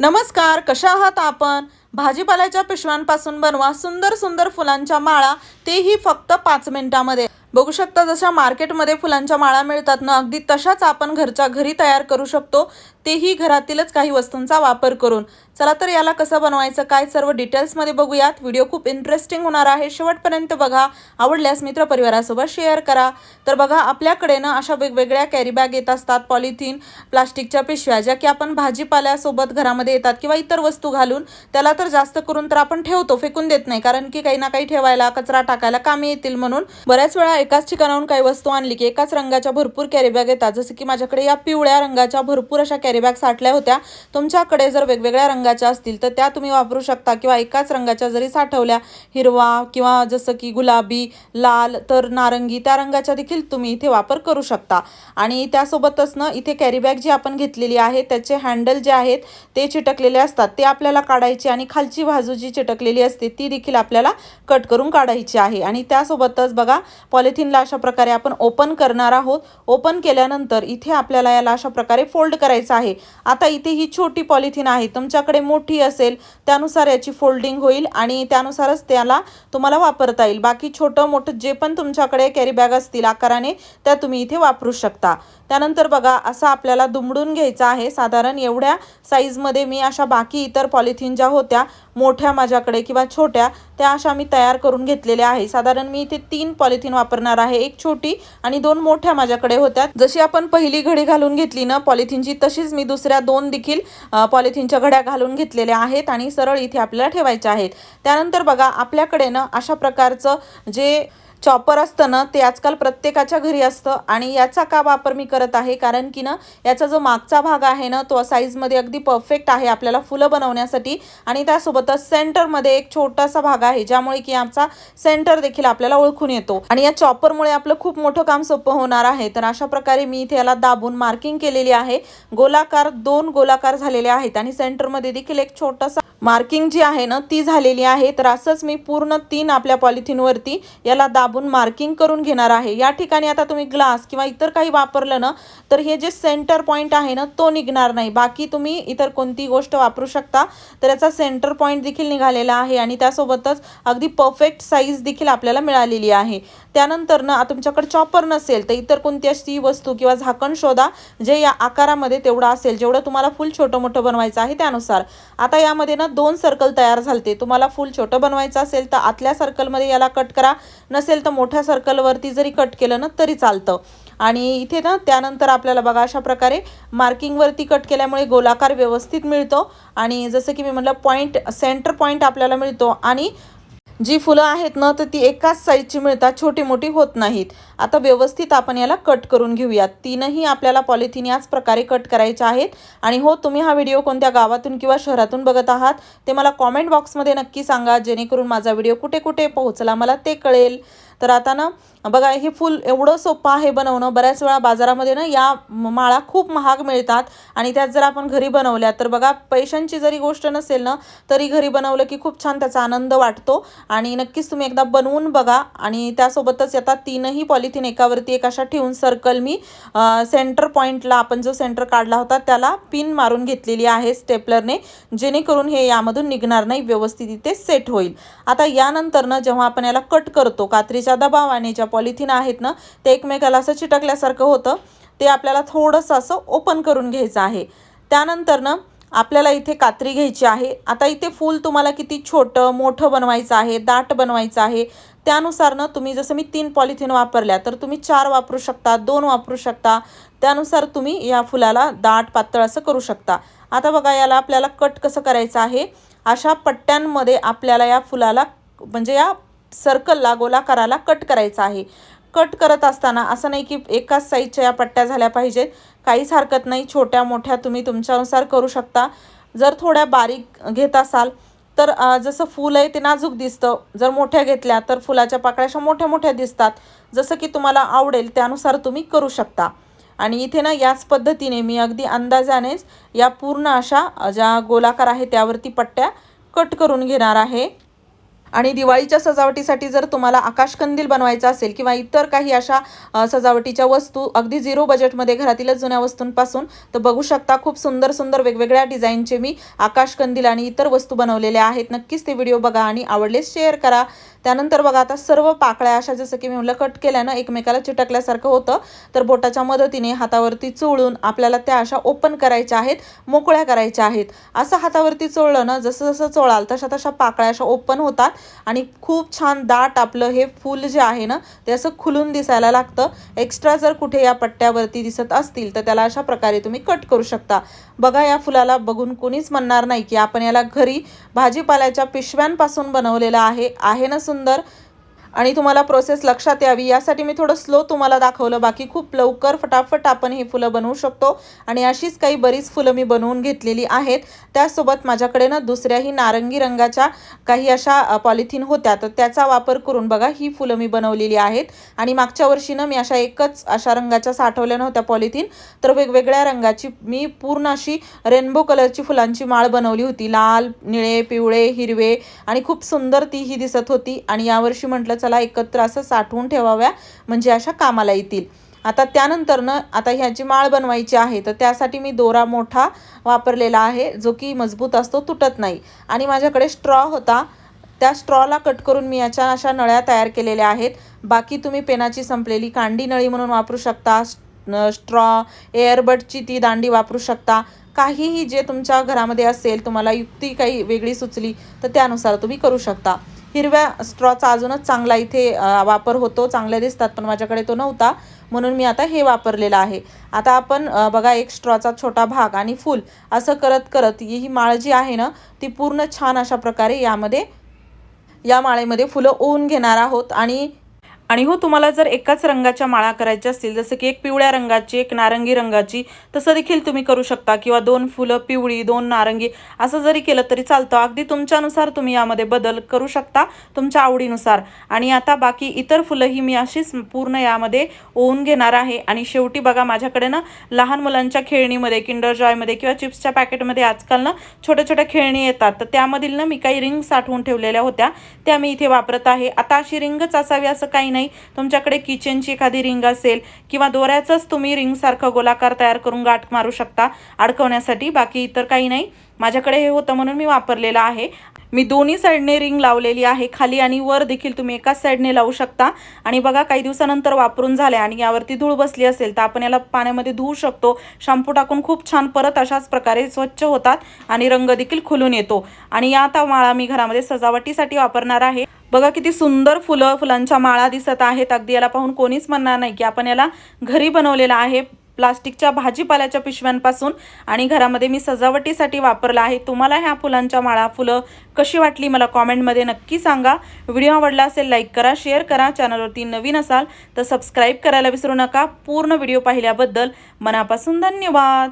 नमस्कार कशा आहात आपण? भाजीपाल्याच्या पिशव्यांपासून बनवा सुंदर सुंदर फुलांच्या माळा तेही फक्त पाच मिनिटामध्ये. बघू शकता जशा मार्केटमध्ये फुलांच्या माळा मिळतात ना अगदी तशाच आपण घरच्या घरी तयार करू शकतो. तेही घरातीलच काही वस्तूंचा वापर करून. चला तर याला कसं बनवायचं काय सर्व डिटेल्समध्ये बघूयात. व्हिडिओ खूप इंटरेस्टिंग होणार आहे. शेवटपर्यंत बघा. आवडल्यास मित्रपरिवारासोबत शेअर करा. तर बघा आपल्याकडे ना अशा वेगवेगळ्या कॅरी बॅग येत असतात. पॉलिथिन प्लास्टिकच्या पिशव्या ज्या की आपण भाजीपाल्यासोबत घरामध्ये येतात किंवा इतर वस्तू घालून. त्याला तर जास्त करून तर आपण ठेवतो फेकून देत नाही. कारण की काही ना काही ठेवायला कचरा टाकायला कामी येतील म्हणून. बऱ्याच वेळा एकाच ठिकाणाहून काही वस्तू आणली की एकाच रंगाच्या भरपूर कॅरी बॅग येतात. जसं की माझ्याकडे या पिवळ्या रंगाच्या भरपूर अशा कॅरी बॅग साठल्या होत्या. तुमच्याकडे जर वेगवेगळ्या रंगाच्या असतील तर त्या तुम्ही वापरू शकता किंवा एकाच रंगाच्या जरी साठवल्या हिरवा किंवा जसं की गुलाबी लाल तर नारंगी त्या रंगाच्या देखील तुम्ही इथे वापर करू शकता. आणि त्यासोबतच ना इथे कॅरी बॅग जी आपण घेतलेली आहे त्याचे हँडल जे आहेत ते चिटकलेले असतात. ते आपल्याला काढायचे आणि खालची बाजू जी चिटकलेली असते ती देखील आपल्याला कट करून काढायची आहे. आणि त्यासोबतच बघा पॉलिथिनला अशा प्रकारे आपण ओपन करणार आहोत. ओपन केल्यानंतर इथे आपल्याला याला अशा प्रकारे फोल्ड करायचं आहे. आहे. आता इथे ही छोटी पॉलिथिन आहे. तुमच्याकडे मोठी असेल त्यानुसार याची फोल्डिंग होईल आणि त्यानुसारच त्याला तुम्हाला वापरता येईल. बाकी छोटं मोठं जे पण तुमच्याकडे कॅरी बॅग असतील आकाराने त्या तुम्ही इथे वापरू शकता. त्यानंतर बघा असं आपल्याला दुमडून घ्यायचं आहे. साधारण एवढ्या साईजमध्ये मी अशा बाकी इतर पॉलिथिन ज्या होत्या मोठ्या माझ्याकडे किंवा छोट्या त्या अशा मी तयार करून घेतलेल्या आहे. साधारण मी इथे तीन पॉलिथिन वापरणार आहे. एक छोटी आणि दोन मोठ्या माझ्याकडे होत्या. जशी आपण पहिली घडी घालून घेतली ना पॉलिथिनची तशीच मी दुसऱ्या दोन देखील पॉलिथिनच्या घड्या घालून घेतलेल्या आहेत आणि सरळ इथे आपल्याला ठेवायच्या आहेत. त्यानंतर बघा आपल्याकडे ना अशा प्रकारचं जे चॉपर असतं ना ते आजकाल प्रत्येकाच्या घरी असतं आणि याचा का वापर मी करत आहे? कारण की ना याचा जो मागचा भाग आहे ना तो साईजमध्ये अगदी परफेक्ट आहे आपल्याला फुलं बनवण्यासाठी आणि त्यासोबतच सेंटरमध्ये एक छोटासा भाग आहे ज्यामुळे की आमचा सेंटर देखील आपल्याला ओळखून येतो. आणि या चॉपरमुळे आपलं खूप मोठं काम सोपं होणार आहे. तर अशा प्रकारे मी इथे याला दाबून मार्किंग केलेली आहे. गोलाकार दोन गोलाकार झालेले आहेत आणि सेंटरमध्ये देखील एक छोटासा मार्किंग जी आहे ना ती झालेली आहे. तर असंच मी पूर्ण तीन आपल्या पॉलिथिनवरती याला दाब दाबून मार्किंग करून घेणार आहे. या ठिकाणी आता तुम्ही ग्लास किंवा इतर काही वापरलं ना तर हे जे सेंटर पॉईंट आहे ना तो निघणार नाही. बाकी तुम्ही इतर कोणती गोष्ट वापरू शकता. तर याचा सेंटर पॉईंट देखील निघालेला आहे आणि त्यासोबतच अगदी परफेक्ट साईज देखील आपल्याला मिळालेली आहे. त्यानंतर ना तुमच्याकडे चॉपर नसेल तर इतर कोणती अशी वस्तू किंवा झाकण शोधा जे या आकारामध्ये तेवढं असेल जेवढं तुम्हाला फुल छोटं मोठं बनवायचं आहे त्यानुसार. आता यामध्ये ना दोन सर्कल तयार झालते. तुम्हाला फुल छोटं बनवायचं असेल तर आतल्या सर्कलमध्ये याला कट करा. नसेल तर मोठ्या सर्कलवरती जरी कट केलं ना तरी चालतं. आणि इथे ना त्यानंतर आपल्याला बघा अशा प्रकारे मार्किंगवरती कट केल्यामुळे गोलाकार व्यवस्थित मिळतो. आणि जसं की मी म्हटलं पॉईंट सेंटर पॉईंट आपल्याला मिळतो. आणि जी फुलं आहेत ना तर ती एकाच साईजची मिळतात. छोटी मोठी होत नाहीत. आता व्यवस्थित आपण याला कट करून घेऊयात. तीनही आपल्याला पॉलिथिन याच प्रकारे कट करायच्या आहेत. आणि हो तुम्ही हा व्हिडिओ कोणत्या गावातून किंवा शहरातून बघत आहात ते मला कॉमेंट बॉक्समध्ये नक्की सांगा. जेणेकरून माझा व्हिडिओ कुठे कुठे पोहोचला मला ते कळेल. तर आता ना बघा हे फुल एवढं सोपं आहे बनवणं. बऱ्याच वेळा बाजारामध्ये ना या माळा खूप महाग मिळतात आणि त्यात जर आपण घरी बनवल्या तर बघा पैशांची जरी गोष्ट नसेल ना तरी घरी बनवलं की खूप छान त्याचा आनंद वाटतो. आणि नक्कीच तुम्ही एकदा बनवून बघा. आणि त्यासोबतच आता तीनही पॉलिथिन एकावरती एक अशा ठेवून सर्कल मी सेंटर पॉईंटला आपण जो सेंटर काढला होता त्याला पिन मारून घेतलेली आहे स्टेपलरने जेणेकरून हे यामधून निघणार नाही व्यवस्थित इथे सेट होईल. आता यानंतर ना जेव्हा आपण याला कट करतो कात्रीच्या दबावाने ज्या पॉलिथिन आहेत ना ते एकमेकाला असं चिटकल्यासारखं होतं. ते आपल्याला थोडंसं असं ओपन करून घ्यायचं आहे. त्यानंतर ना आपल्याला इथे कात्री घ्यायची आहे. आता इथे फूल तुम्हाला किती छोटं मोठं बनवायचं आहे दाट बनवायचं आहे. त्यानुसार ना तुम्ही जसं मी तीन पॉलिथिन वापरल्या तर तुम्ही चार वापरू शकता दोन वापरू शकता. त्यानुसार तुम्ही या फुलाला दाट पातळ असं करू शकता. आता बघा याला आपल्याला कट कसं करायचं आहे? अशा पट्ट्यांमध्ये आपल्याला या फुलाला म्हणजे या सर्कलला गोलाकाराला कट करायचा आहे. कट करत असताना असं नाही की एकाच साईजच्या या पट्ट्या झाल्या पाहिजेत. काहीच हरकत नाही. छोट्या मोठ्या तुम्ही तुमच्यानुसार करू शकता. जर थोड्या बारीक घेत असाल तर जसं फूल आहे ते नाजूक दिसतं. जर मोठ्या घेतल्या तर फुलाच्या पाकळ्याशा मोठ्या मोठ्या दिसतात. जसं की तुम्हाला आवडेल त्यानुसार तुम्ही करू शकता. आणि इथे ना याच पद्धतीने मी अगदी अंदाजानेच या पूर्ण अशा ज्या गोलाकार आहे त्यावरती पट्ट्या कट करून घेणार आहे. आणि दिवाळीच्या सजावटीसाठी जर तुम्हाला आकाशकंदील बनवायचा असेल किंवा इतर काही अशा सजावटीच्या वस्तू अगदी झिरो बजेटमध्ये घरातीलच जुन्या वस्तूंपासून तर बघू शकता खूप सुंदर सुंदर वेगवेगळ्या डिझाईनचे मी आकाशकंदील आणि इतर वस्तू बनवलेल्या आहेत. नक्कीच ते व्हिडिओ बघा आणि आवडलेस शेअर करा. त्यानंतर बघा आता सर्व पाकळ्या अशा जसं की मी म्हणलं कट केल्यानं एकमेकाला चिटकल्यासारखं होतं. तर बोटाच्या मदतीने हातावरती चोळून आपल्याला त्या अशा ओपन करायच्या आहेत मोकळ्या करायच्या आहेत. असं हातावरती चोळलं ना जसं जसं चोळाल तशा तशा पाकळ्या अशा ओपन होतात. आणि खूप छान दाट आपलं हे फूल जे आहे ना ते असं खुलून दिसायला लागतं. एक्स्ट्रा जर कुठे या पट्ट्यावरती दिसत असतील तर त्याला अशा प्रकारे तुम्ही कट करू शकता. बघा या फुलाला बघून कोणीच म्हणणार नाही की आपण याला घरी भाजीपाल्याच्या पिशव्यांपासून बनवलेलं आहे. आहे ना सुंदर? आणि तुम्हाला प्रोसेस लक्षात यावी. यासाठी मी थोडं स्लो तुम्हाला दाखवलं. बाकी खूप लवकर फटाफट आपण ही फुलं बनवू शकतो. आणि अशीच काही बरीच फुलं मी बनवून घेतलेली आहेत. त्यासोबत माझ्याकडे ना दुसऱ्याही नारंगी रंगाच्या काही अशा पॉलिथिन होत्या. तर त्याचा वापर करून बघा ही फुलं मी बनवलेली आहेत. आणि मागच्या वर्षी ना मी अशा एकच अशा रंगाच्या साठवल्या नव्हत्या पॉलिथिन तर वेगवेगळ्या रंगाची मी पूर्ण अशी रेनबो कलरची फुलांची माळ बनवली होती. लाल निळे पिवळे हिरवे आणि खूप सुंदर ती ही दिसत होती. आणि यावर्षी म्हटलं चला एकत्र असं साठवून ठेवाव्या म्हणजे अशा कामाला येतील. आता त्यानंतरनं आता ह्याची माळ बनवायची आहे तर त्यासाठी मी दोरा मोठा वापरलेला आहे जो की मजबूत असतो तुटत नाही. आणि माझ्याकडे स्ट्रॉ होता. त्या स्ट्रॉला कट करून मी याच्या अशा नळ्या तयार केलेल्या आहेत. बाकी तुम्ही पेनाची संपलेली कांडी नळी म्हणून वापरू शकता स्ट्रॉ एअरबडची ती दांडी वापरू शकता. काहीही जे तुमच्या घरामध्ये असेल तुम्हाला युक्ती काही वेगळी सुचली तर त्यानुसार तुम्ही करू शकता. हिरव्या स्ट्रॉचा अजूनच चांगला इथे वापर होतो. चांगले दिसतात पण माझ्याकडे तो नव्हता. म्हणून मी आता हे वापरलेलं आहे. आता आपण बघा एक स्ट्रॉचा छोटा भाग आणि फूल असं करत करत ही माळ जी आहे ना ती पूर्ण छान अशा प्रकारे यामध्ये या माळेमध्ये फुलं ओवून घेणार आहोत. आणि आणि हो तुम्हाला जर एकाच रंगाच्या माळा करायच्या असतील जसं की एक पिवळ्या रंगाची एक नारंगी रंगाची तसं देखील तुम्ही करू शकता. किंवा दोन फुलं पिवळी दोन नारंगी असं जरी केलं तरी चालतं. अगदी तुमच्यानुसार तुम्ही यामध्ये बदल करू शकता तुमच्या आवडीनुसार. आणि आता बाकी इतर फुलंही मी अशीच पूर्ण यामध्ये ओवून घेणार आहे. आणि शेवटी बघा माझ्याकडे ना लहान मुलांच्या खेळणीमध्ये किंडर जॉयमध्ये किंवा चिप्सच्या पॅकेटमध्ये आजकाल ना छोट्या छोट्या खेळणी येतात. तर त्यामधील ना मी काही रिंग साठवून ठेवलेल्या होत्या त्या मी इथे वापरत आहे. आता अशी रिंगच असावी असं काही नाही. तुमच्याकडे किचनची एखादी रिंग असेल किंवा दोऱ्याचंच तुम्ही रिंगसारखं गोलाकार तयार करून गाठ मारू शकता. अडकवण्यासाठी बाकी इतर काही नाही. माझ्याकडे हे होतं म्हणून मी वापरलेलं आहे. मी दोन्ही साईडने रिंग लावलेली आहे. खाली आणि वर देखील तुम्ही एकाच साईडने लावू शकता. आणि बघा काही दिवसानंतर वापरून झाले आणि यावरती धूळ बसली असेल तर आपण याला पाण्यामध्ये धुवू शकतो. शॅम्पू टाकून खूप छान परत अशाच प्रकारे स्वच्छ होतात आणि रंग देखील खुलून येतो. आणि या आता माळा मी घरामध्ये सजावटीसाठी वापरणार आहे. बघा किती सुंदर फुलं फुलांच्या माळा दिसत आहेत. अगदी याला पाहून कोणीच म्हणणार नाही की आपण याला घरी बनवलेला आहे. प्लास्टिकच्या भाजीपाल्याच्या पिशव्यांपासून आणि घरामध्ये मी सजावटीसाठी वापरला आहे. तुम्हाला ह्या फुलांच्या माळा फुलं कशी वाटली मला कॉमेंटमध्ये नक्की सांगा. व्हिडिओ आवडला असेल लाईक करा शेअर करा. चॅनलवरती नवीन असाल तर सबस्क्राईब करायला विसरू नका. पूर्ण व्हिडिओ पाहिल्याबद्दल मनापासून धन्यवाद.